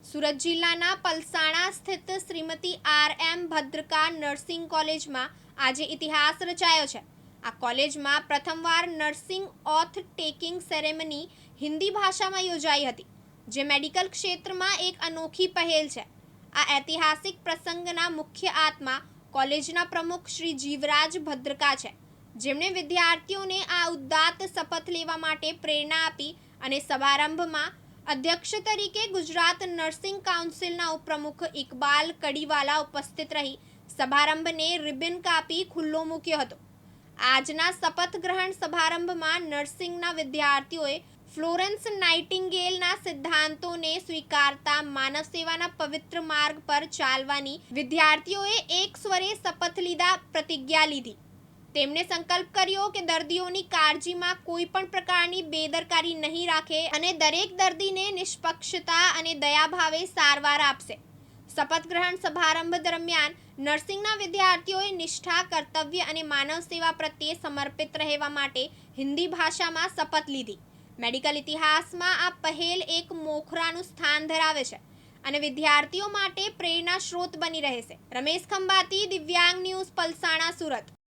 સુરત જિલ્લાના પલસાણા સ્થિત Shrimati R M Bhadraka nursing કોલેજમાં આજે ઇતિહાસ રચાયો છે. આ કોલેજમાં પ્રથમવાર nursing oath taking ceremony Hindi ભાષામાં યોજાઈ હતી, જે મેડિકલ ક્ષેત્રમાં એક અનોખી પહેલ છે. આ ઐતિહાસિક પ્રસંગના મુખ્ય આત્મા કોલેજના પ્રમુખ શ્રી જીવરાજ ભદ્રકા છે. જેમણે વિદ્યાર્થીઓને આ ઉદાત્ત શપથ લેવા માટે પ્રેરણા આપી અને સમારંભમાં અધ્યક્ષ તરીકે ગુજરાત નર્સિંગ કાઉન્સિલના ઉપપ્રમુખ ઇકબાલ કડીવાલા ઉપસ્થિત રહી. સમારંભને રિબિન કાપી ખુલ્લો મૂક્યો હતો. આજના શપથ ગ્રહણ સમારંભમાં નર્સિંગના વિદ્યાર્થીઓએ ફ્લોરેન્સ નાઇટિંગેલના સિદ્ધાંતોને સ્વીકારતા માનવ સેવાના પવિત્ર માર્ગ પર ચાલવાની વિદ્યાર્થીઓએ એક સ્વરે શપથ લીધા, પ્રતિજ્ઞા લીધી. તેમણે સંકલ્પ કર્યો કે દર્દીઓની કાળજીમાં કોઈ પણ પ્રકારની બેદરકારી નહીં રાખે અને દરેક દર્દીને નિષ્પક્ષતા અને દયાભાવે સારવાર આપશે. શપથ ગ્રહણ સમારંભ દરમિયાન નર્સિંગના વિદ્યાર્થીઓએ નિષ્ઠા, કર્તવ્ય અને માનવ સેવા પ્રત્યે સમર્પિત રહેવા માટે હિન્દી ભાષામાં શપથ લીધી. મેડિકલ ઇતિહાસમાં આ પહેલ એક મોખરાનું સ્થાન ધરાવે છે અને વિદ્યાર્થીઓ માટે પ્રેરણા સ્ત્રોત બની રહેશે. રમેશ ખંભાતી, દિવ્યાંગ ન્યૂઝ, પલસાણા, સુરત.